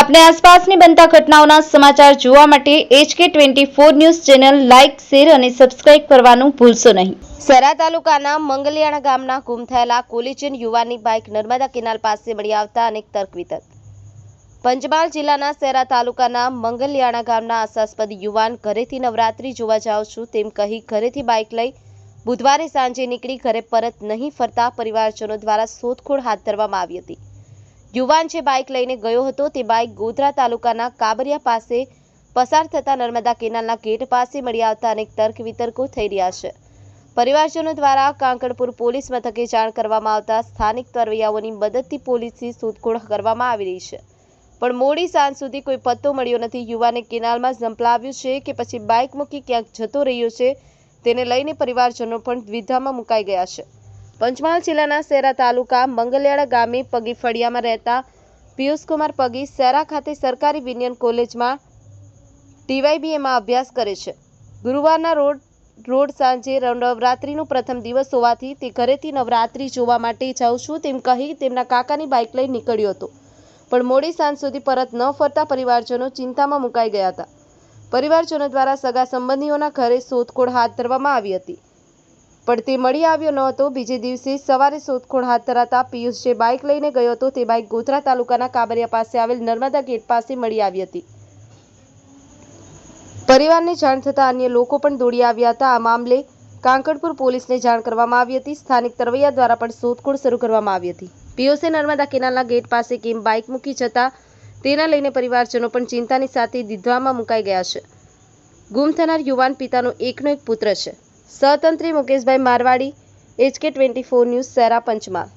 આપને આસપાસની બનતા ઘટનાઓના સમાચાર જોવા માટે H K twenty four news channel like, share અને સબસ્ક્રાઇબ કરવાનું ભૂલશો નહીં. સરા તાલુકાના મંગલિયાણા ગામના ગુમ થયેલા કોલેજિયન યુવાનની બાઇક નર્મદા કેનાલ પાસે મળી આવતા અનેક તર્ક વિતર્ક. પંચમહાલ જિલ્લાના સેરા તાલુકાના મંગલિયાણા ગામના આશાસ્પદ યુવાન ઘરેથી નવરાત્રી જોવા જાઉં છું તેમ કહી ઘરેથી બાઇક લઈ બુધવારે સાંજે નીકળી ઘરે પરત નહીં ફરતા પરિવારજનો દ્વારા શોધખોળ હાથ ધરવામાં આવી હતી. યુવાન જે બાઇક લઈને ગયો હતો. તે બાઇક ગોધરા તાલુકાના કાબરિયા પાસે પસાર થતા નર્મદા કેનાલના ગેટ પાસે મળી આવતા અનેક તર્ક વિતર્કો થઈ રહ્યા છે. પરિવારજનો દ્વારા કાંકડપુર પોલીસ મથકે જાણ કરવામાં આવતા સ્થાનિક તરવૈયાઓની મદદથી પોલીસની શોધખોળ કરવામાં આવી રહી છે. પણ મોડી સાંજ સુધી કોઈ પત્તો મળ્યો નથી. યુવાને કેનાલમાં ઝંપલાવ્યું છે કે પછી બાઇક મૂકી ક્યાંક જતો રહ્યો છે, તેને લઈને પરિવારજનો પણ દ્વિધામાં મુકાઈ ગયા છે. પંચમહાલ જિલ્લાના સેરા તાલુકા મંગલિયાળા ગામે પગી ફળિયામાં રહેતા પિયુષકુમાર પગી સેરા ખાતે સરકારી વિનિયન કોલેજમાં ટીવાયબીએમાં અભ્યાસ કરે છે. ગુરુવારના રોડ રોડ સાંજે નવરાત્રિનો પ્રથમ દિવસ હોવાથી તે ઘરેથી નવરાત્રિ જોવા માટે જાઉં છું તેમ કહી તેમના કાકાની બાઇક લઈ નીકળ્યો હતો. પણ મોડી સાંજ સુધી પરત ન ફરતા પરિવારજનો ચિંતામાં મુકાઈ ગયા હતા. પરિવારજનો દ્વારા સગા સંબંધીઓના ઘરે શોધખોળ હાથ ધરવામાં આવી હતી. પણ તે મળી આવ્યો ન હતો. બીજે દિવસે સવારે શોધખોળ હાથ ધરાતા પિયુષ જે બાઇક લઈને ગયો હતો. તે બાઇક ગોધરા તાલુકાના કાબરિયા પાસે આવેલ નર્મદા ગેટ પાસે મળી આવી હતી. પરિવારને જાણ થતાં અન્ય લોકો પણ દોડી આવ્યા હતા. આ મામલે કાંકડપુર પોલીસને જાણ કરવામાં આવી હતી. સ્થાનિક તરવૈયા દ્વારા પણ શોધખોળ શરૂ કરવામાં આવી હતી. પીઓસે નર્મદા કેનાલના ગેટ પાસે કેમ બાઇક મૂકી જતા તેના લઈને પરિવારજનો પણ ચિંતાની સાથે દીધવામાં મુકાઈ ગયા છે. ગુમ થનાર યુવાન પિતાનો એકનો એક પુત્ર છે. સહતંત્રી Mukeshbhai Marwadi H K twenty four news Shehera Panchmahal